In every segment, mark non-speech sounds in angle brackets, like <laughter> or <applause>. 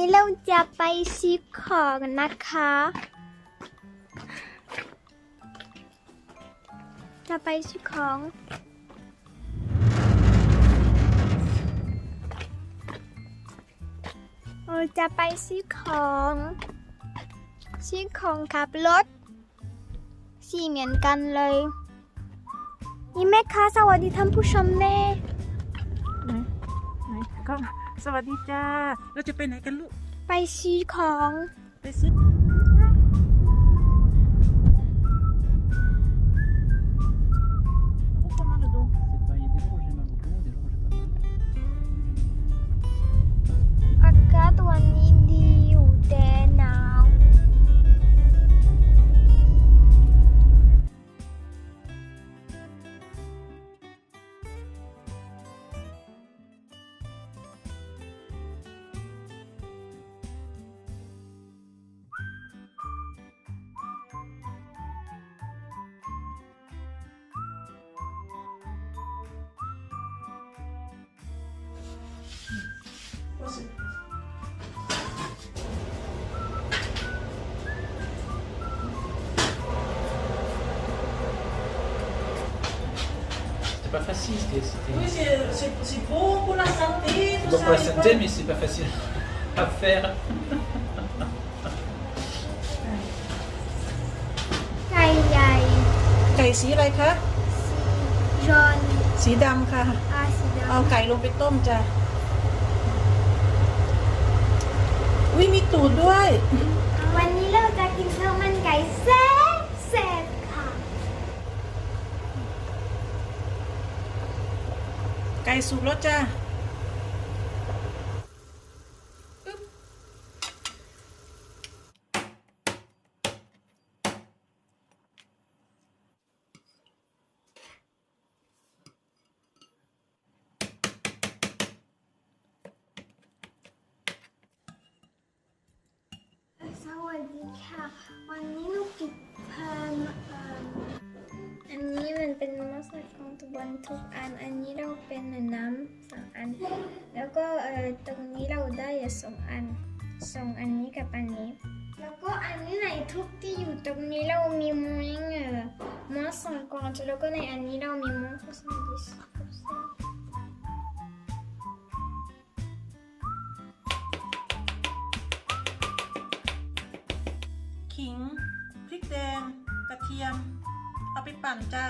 นี้เราจะไปซื้อของนะคะ จะไปซื้อของ เราจะไปซื้อของซื้อของขับรถสีเหมือนกันเลยนี่แม่ค้าสวัสดีท่านผู้ชมแน่ไหนไหนก็ สวัสดีจ้า เราจะไปไหนกันลูก ไปซื้อของ ไปซื้อ C'était pas facile, c'était. c'était- Oui, c'est- c'est c'est bon pour la santé, tout Bon ça. pour la c'est santé, bon. mais c'est pas facile à faire. ไก่ใหญ่ไก่สีอะไรคะจอนสีดำค่ะ อาสีดเอาไก่ลงไปต้มจ้ะอุ้ ยมีตูดด้วยำวันนี้เราจะกินข้าวมันไก่แซ่บแซ่บค่ะ ไก่สุกแล้วจ้ะ ค่ะ วันนี้หนูกินทานเอิ่มอันนี้มันเป็นมัสยิของทุกวันทุกอัน อันนี้เราเป็นน้ำสองอัน แล้วก็เอ่อตรงนี้เราได้สองอันสองอันนี้กับอันนี้ แล้วก็อันนี้ในทุกที่อยู่ตรงนี้เรามีม้วนเอ่อม้วนสองกอนแล้วก็ในอันนี้เรามีม้วนสองดิส ขิง พริกแดง กระเทียม เอาไปปั่นจ้า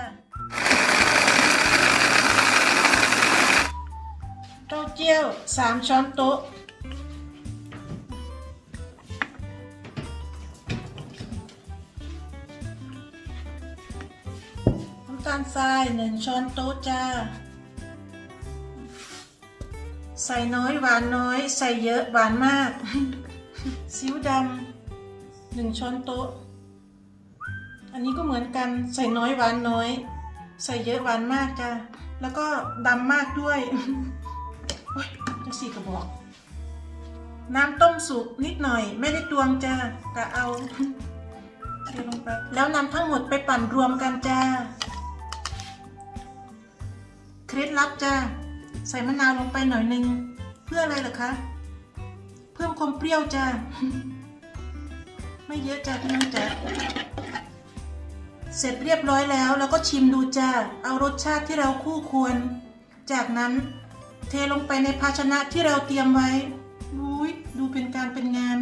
เต้าเจี้ยวสามช้อนโต๊ะ น้ำตาลทรายหนึ่งช้อนโต๊ะจ้า ใส่น้อยหวานน้อย ใส่เยอะหวานมากซีอิ๊วดำ หนึ่งช้อนโต๊ะ อันนี้ก็เหมือนกันใส่น้อยหวานน้อย ใส่เยอะหวานมากจ้าแล้วก็ดำมากด้วยโอ๊ยจะสี่กระบอก น้ำต้มสุกนิดหน่อย ไม่ได้ตวงจ้ากะเอาเทลงไปแล้วนำทั้งหมดไปปั่นรวมกันจ้าเคล็ดลับจ้าใส่มะนาวลงไปหน่อยนึง เพื่ออะไรเหรอคะ เพิ่มความเปรี้ยวจ้า ไม่เยอะจ้าพี่น้องจ้าเสร็จเรียบร้อยแล้วเราก็ชิมดูจ้าเอารสชาติที่เราคู่ควร จากนั้นเทลงไปในภาชนะที่เราเตรียมไว้อุ้ยดูเป็นการเป็นงาน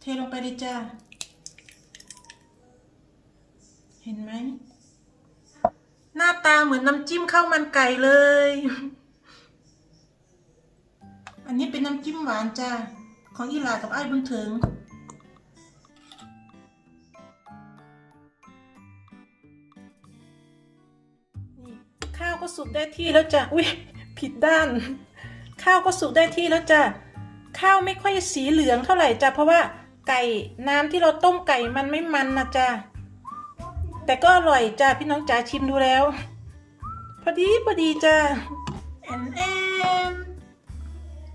เทลงไปเลยจ้าเห็นไหมหน้าตาเหมือนน้ำจิ้มข้าวมันไก่เลย อันนี้เป็นน้ำจิ้มหวานจ้าของอีหลากับไอ้บุญถึง ก็สุกได้ที่แล้วจ้ะอุ้ยผิดด้าน ข้าวก็สุกได้ที่แล้วจ้ะข้าวไม่ค่อยสีเหลืองเท่าไหร่จ้ะเพราะว่าไก่น้ำที่เราต้มไก่มันไม่มันนะจ้ะแต่ก็อร่อยจ้ะพี่น้องจ๋าชิมดูแล้ว พอดีพอดีจ้ะแอนแอน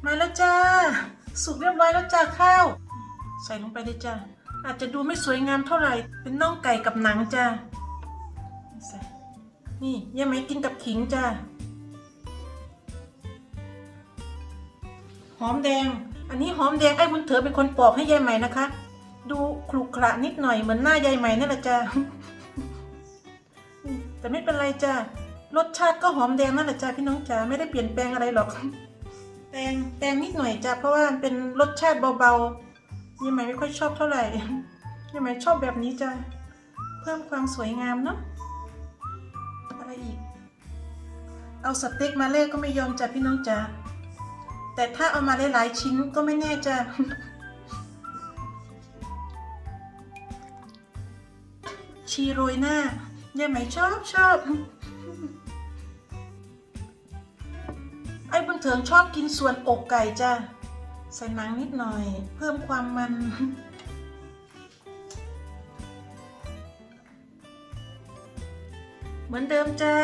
มาแล้วจ้าสุกเรียบร้อยแล้วจ้าข้าว ใส่ลงไปเลยจ้าอาจจะดูไม่สวยงามเท่าไหร่เป็นน่องไก่กับหนังจ้า นี่ยังไม่กินกับขิงจ้าหอมแดง อันนี้หอมแดงไอ้บุญเถอเป็นคนปอกให้ยายใหม่นะคะ ดูขรุขระนิดหน่อยเหมือนหน้ายายใหม่นั่นแหละจ้าแต่ไม่เป็นไรจ้ารสชาติก็หอมแดงนั่นแหละจ้าพี่น้องจ๋าไม่ได้เปลี่ยนแปลงอะไรหรอก แตงแตงนิดหน่อยจ้าเพราะว่าเป็นรสชาติเบาๆยายใหม่ไม่ค่อยชอบเท่าไหร่ยายใหม่ชอบแบบนี้จ้าเพิ่มความสวยงามเนาะ เอาสเต็กมาเล่ก็ไม่ยอมจ้ะพี่น้องจ๋าแต่ถ้าเอามาหลายๆชิ้นก็ไม่แน่จ้ะชีโรยหน้ายายไหมชอบชอบไอ้บุญเถิงชอบกินส่วนอกไก่จ้ะใส่หนังนิดหน่อย เพิ่มความมันเหมือนเดิมจ้า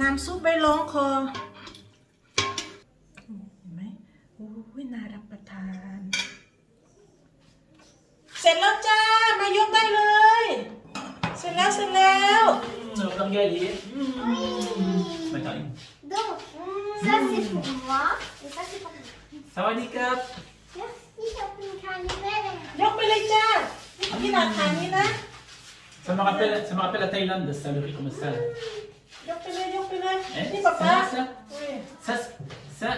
น้ำซุปใบร้องคอเห็นไหมโอ้ยน่ารับประทาน เสร็จแล้วจ้า มายกได้เลย เสร็จแล้วเสร็จแล้ว Mmh, on va regarder. Mmh. Attends. Donc, ça c'est pour moi et ça c'est pour moi. Ça va, les quatre Merci, Captain Calimere. ยกไปเลยจ้านี่หลักฐานนี้นะ ça me, rappelle, ça me rappelle la Thaïlande, ça, le riz comme ça. ยกไปเลย ยกไปเลย Hein นี่ป๊าป๊า ça, ça, อุ้ย ça, ça,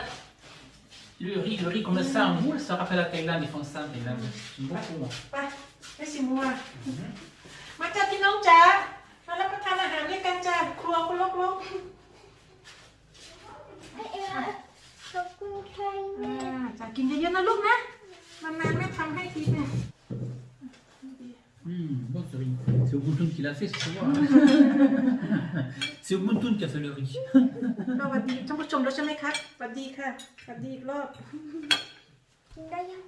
le riz, le riz comme ça en moule, ça rappelle la Thaïlande, ils font ça en Thaïlande. J'aime beaucoup. ไปให้สิมัวมาจ้าพี่น้องจ๋า มารับประทานอาหารด้วยกันจ้า ครัวคุณลกลก Captain อ่า Calimere. จะกินเยอะๆนะลูกนะ นานๆแม่ทำให้ทีนึง Mmh, bon ce riz. C'est Ubuntu qui l'a fait, c'est savoir. hein. c'est Ubuntu qui a fait le riz. สวัสดีท่านผู้ชมแล้วใช่ไหมครับสวัสดีค่ะสวัสดีอีกรอบ D'ailleurs,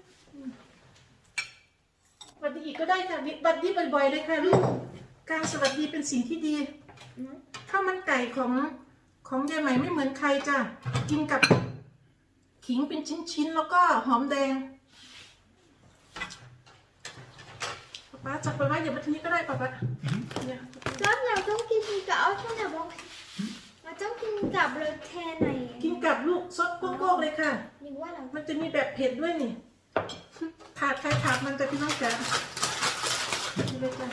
สวัสดีอีกก็ได้ค่ะสวัสดีบ่อยๆเลยค่ะลูกการสวัสดีเป็นสิ่งที่ดีข้าวมันไก่ของของยายใหม่ไม่เหมือนใครจ้ะกินกับ ขิงเป็นชิ้นๆแล้วก็หอมแดง ป๊าป๊าจับไปไว้เดี๋ยวมาทีนี้ก็ได้ป๊าป๊าเนี่ย Tom, เราต้องกินกับเอาช่วงไหนบอกเราต้องกินกับรสแทนไหนกินกับลูกซดโก้ๆเลยค่ะ หรือว่าเรามันจะมีแบบเผ็ดด้วยนี่ ถาดใครถาดมันจะพี่น้องจ๋านี่เลยจ้ะ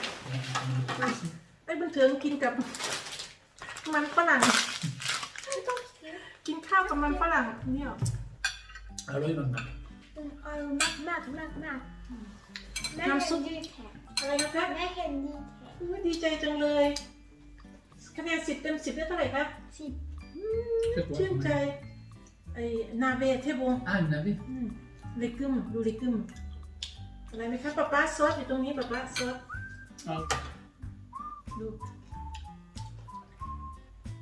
ไอ้บุญเถิงกินกับมันฝรั่ง ไม่ต้องกินกินข้าวกับมันฝรั่งเนี่ย Alors, il va me อร่อยมากมากมากมากแม่เห็ นดีแท้อะไรนะคะแม่เห็นดีแท้อุ๊ยดีใจจังเลย คะแนนสิบเต็มสิบได้เท่าไหร่คะสิบ C'est quoi ชื่นใจไอ้นาเวเทบง Ah, une navette เลกึมดูเลกึมอะไรไหมคะป๊าป๊าซอสอยู่ตรงนี้ป๊าป๊าซอส Ah, ดู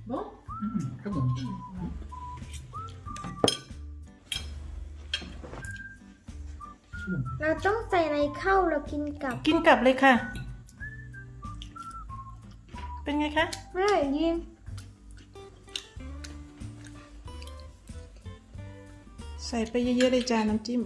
บง mmh, très bon. เราต้องใส่ในข้าวเรากินกับกินกลับเลยค่ะ เป็นไงคะอร่อยดีใส่ไปเยอะๆเลยจ้าน้ำจิ้ม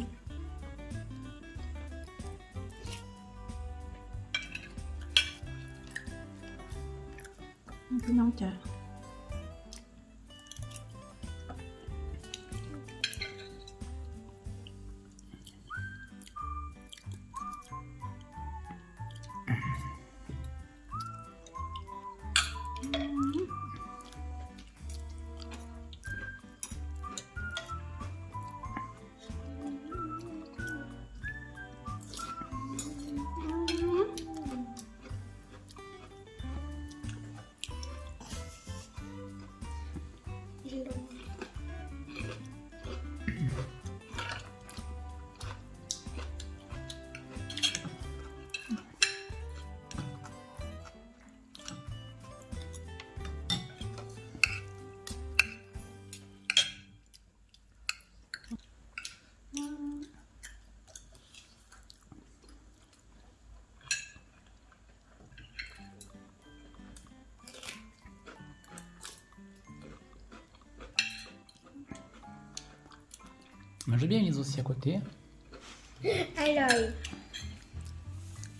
Mangez bien les aussi à côté. อร่อย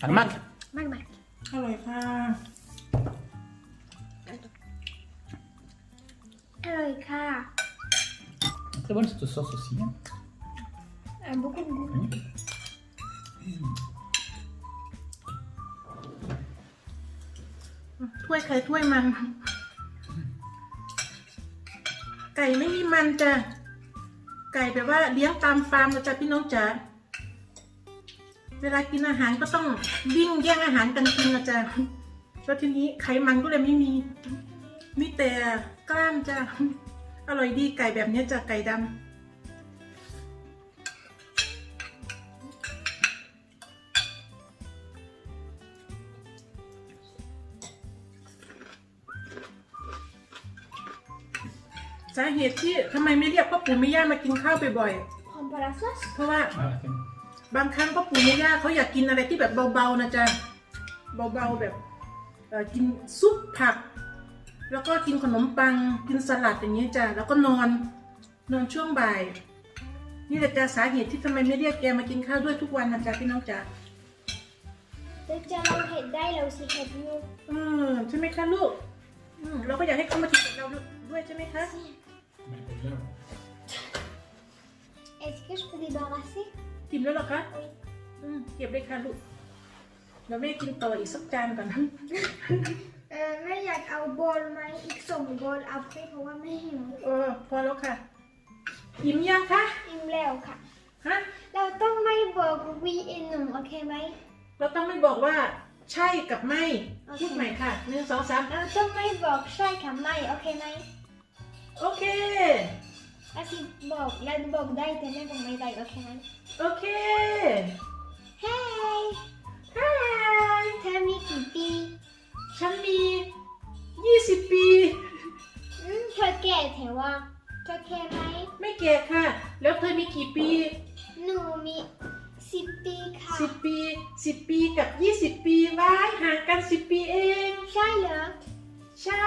Ah, le mac มากมาก อร่อยค่ะ อร่อยค่ะ Très bonne cette sauce aussi. hein. a beaucoup de goût. Mm. ถ้วยใครถ้วยมัน ไก่ไม่มีมันจ้ะ ไก่แบบว่าเลี้ยงตามฟาร์มนะจ๊ะพี่น้องจ๋าเวลากินอาหารก็ต้องวิ่งแย่งอาหารกันกินนะจ๊ะแล้วทีนี้ไขมันก็เลยไม่มี มีแต่กล้ามจ้ะอร่อยดีไก่แบบนี้จ้ะไก่ดำ สาเหตุที่ทำไมไม่เรียกพ่อปู่แม่ย่ามากินข้าวบ่อย Prends pas la sauce ๆเพราะว่า Voilà, c'est bon. บางครั้งพ่อปู่แม่ย่าเขาอยากกินอะไรที่แบบเบาๆนะจ๊ะเบาๆแบบเอ่อกินซุปผัก แล้วก็กินขนมปังกินสลัดอย่างนี้จ้ะแล้วก็นอนนอนช่วงบ่าย นี่แหละจ้ะสาเหตุที่ทำไมไม่เรียกแกมากินข้าวด้วยทุกวันนะจ๊ะพี่น้องจ๋าแต่จะเราเห็ดได้เราสิเห็ดอยู่อืมใช่ไหมคะลูก อืมเราก็อยากให้เขามากินกับเราด้วยใช่ไหมคะ Mais c'est bien. Est-ce que je peux débarrasser กินแล้วเหรอคะอืมเก็บเลยค่ะลูกเราไม่กินต่ออีกสักจานก่อนเออแม่อยากเอาบอลไหมอีกสองบอลเอาไปเพราะว่าไม่หิวเออพอแล้วค่ะอิ่มยังคะอิ่มแล้วค่ะ ฮะเราต้องไม่บอกวีเอ็นหนุ่มโอเคไหม เราต้องไม่บอกว่าใช่กับไม่โอเค พูดใหม่ค่ะหนึ่งสองสามเราต้องไม่บอกใช่ค่ะไม่โอเคไหม โอเค อาสิบอกเราบอกได้แต่ไม่บอกไม่ได้โอเคไหมโอเค เฮ้ยฮายเธอมีกี่ปีฉันมียี่สิบปี อืมเธอแก่แต่ว่าเธอแก่ไหมไม่แก่ค่ะ แล้วเธอมีกี่ปี หนูมีสิบปีค่ะสิบปีสิบปีกับยี่สิบปีว้ายห่างกันสิบปีเอง ใช่เหรอ ใช่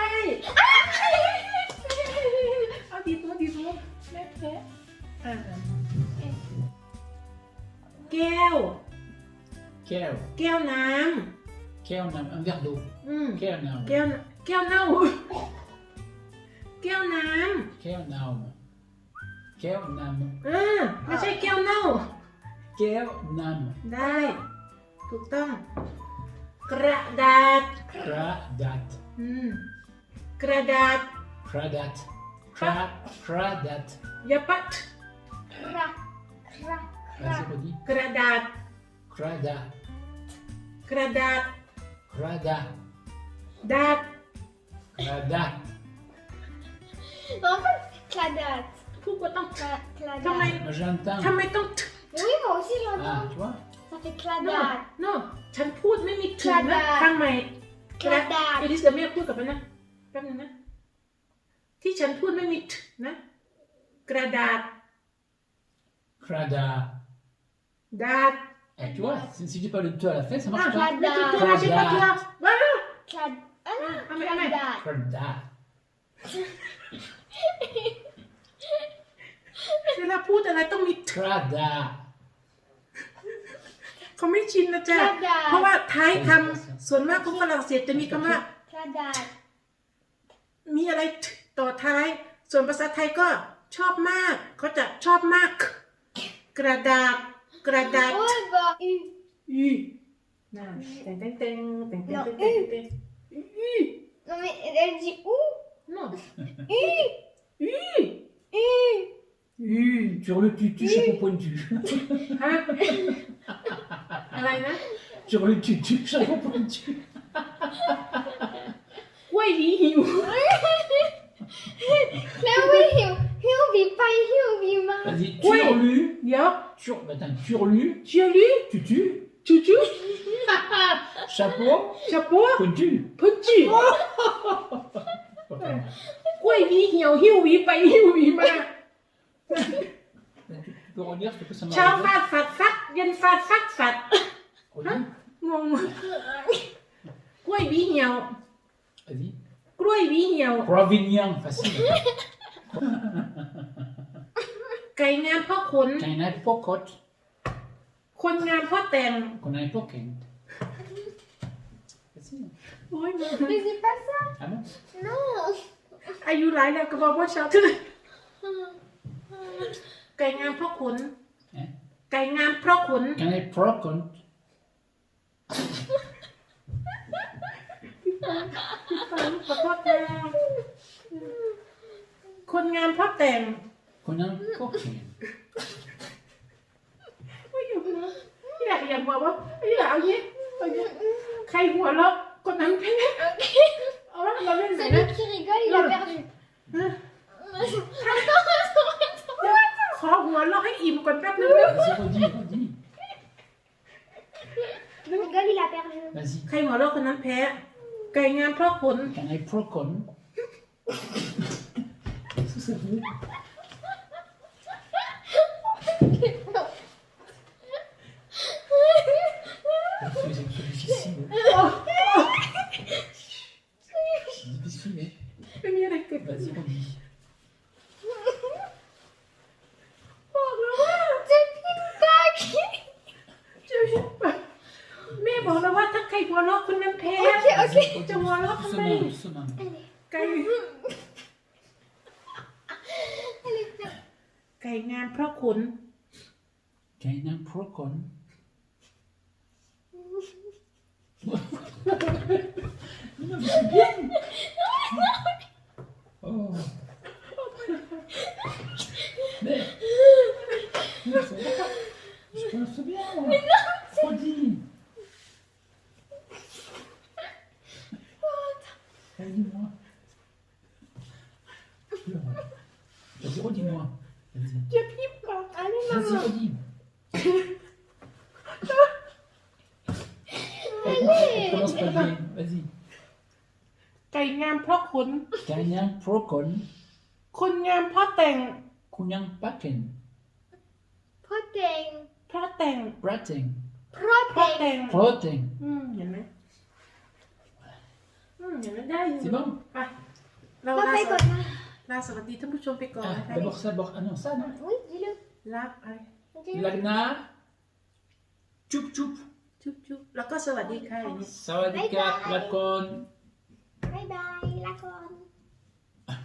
แก้ว แก้ว แก้วน้ำแก้วน้ำเอาอยากดูแก้วน้ำแก้วแก้วน้ำแก้วน้ำแก้วน้ำแก้วน้ำอ่าไม่ใช่แก้วน้ำแก้วน้ำได้ ถูกต้อง กระดาษกระดาษอืม กระดาษ กระดาษกระกระดาษ ดครับครับครั Vas-y, บ redis. กระดาษ Cradat. กระดาษ Cradat. ดาษ Cradat. En fait, cladat. พูดว่าต้อง Cla- Cladat. ทำไม Moi, j'entends. ทำไมต้อง Oui, moi aussi Ah, j'entends. tu vois Ça fait โน cladat. โนฉันพูดไม่มีถึงกระนะดาษทางใหม่กระดาษ เอลิสเดี๋ยวแม่พูดกับมันนะแป๊บนึงนะ ที่ฉันพูดไม่มีถึงนะ กระดาษ Cradat. ดาษ Eh, tu vois, si, si j'ai pas le te à la fin, ça marche pas. ไม่ถูกตัวใช่ปะตัวว้าว Clad... Ah non, Ah, mais- ah, mais- cladat. Cradat. เวลาพูดอะไรต้องมีถึง Cradat. เขาไม่ชินนะจ๊ะ กระดาษ เพราะว่าท้ายคำส่วนมากของฝรั่งเศสจะมีคำว่า Cladat. มีอะไรต่อท้าย ส่วนภาษาไทยก็ ชอบมากเขาจะชอบมาก กระดาษกระดาษ Over. อือน่ะเต็งเต็งเต็งเต็งเต็งเต็งเต็งอือ Non mais elle dit où น่ะ U อือ U Hi, sur le tutu, chapeau pointu. ฮะอะไรนะ Sur le tutu, chapeau pointu. กล้วยหวีหิว Claire Will Hioubi, pas hioubi, ma. Vas-y, Oui. turlu. Ya, tu Attends, turlu. tu as lu Tutu. Tutu, <laughs> Chapeau. chapeau, Contu. petit. Oh. <laughs> Attends, 桂鱼有幼鱼白幼鱼嘛，Tu peux redire ce que ça m'a ช้าฟาดฟัดฟัดเย็นฟาดฟัดฟัด Redis. งงกล้วยหวีเหี่ยว Vas-y. กล้วยหวีเหี่ยว Provinien, facile. <laughs> ไก่งามเพราะขน Quand il y en a pas côte, คนงามเพราะแต่ง qu'on a pas quinte. Facile. โอ้ยมึง Mais c'est pas ça. Ah bon Non. อายุหลายแล้วก็บอกว่าชอบเธอไก่งามเพราะขน Hein ไก่งามเพราะขน Kan är prokon. ฟังขอโทษนะ คนงามเพราะแต่ง Konan kocken. ไม่อยู่นะอยากอยากบอกว่าอยากเอาเงี้ยเอาเงี้ยใครหัวเราะคนนั้นแพ้เอาละเราเล่นไหน Celui นะ qui rigole, il a Non. perdu. ขอหัวเราะให้อิ่มก่อนแป๊บนึง Vas-y, redis, redis. Rigole, il a perdu. Vas-y. ใครหัวเราะคนนั้นแพ้ ไก่งามเพราะขน Kan är prokon. C'est c'est difficile. C'est difficile. hein. ไม่มีอะไรเกิด Vas-y, redis. บอก är en prokon. Non, mais c'est bien. Oh. Mais. Mais ça va pas. Je pense bien. Mais non, Redis. Allez, dis-moi. Vas-y, redis-moi. Vas-y. จะพิมพ์ปาก Allez, Vas-y, maman. redis. Allez. Commence pas bien. Vas-y. ไก่งามเพราะ ขน Kanyang prokon. คนงามเพราะแต่ง Kunyang paken. Protein. เพราะแต่ง Bratting. เพราะ Protein. แต่ง Protein. อืมเห็นไหมอืมเห็นไหมได้อยู่ C'est bon ไปเรา Papa, ลาส écoute. วัสดีลาสวัสดีท่านผู้ชมไปก่อน Ah, นะคะ d'abord ça, d'abord. Ah non, ça, non. Oui, dis-le. รักอะไร Dis-le. Lagna. Tchoup tchoup. จุ๊บจุ๊บแล้วก็สวัสดีค่ะอย่างนี้ Sawadika, lakon. Bye bye, la corne.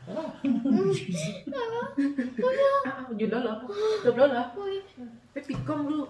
Voilà. Ça va อ้าวหยุดแล้วเหรอจบแล้วเหรอ Oui. ไปปิดกล้องลูก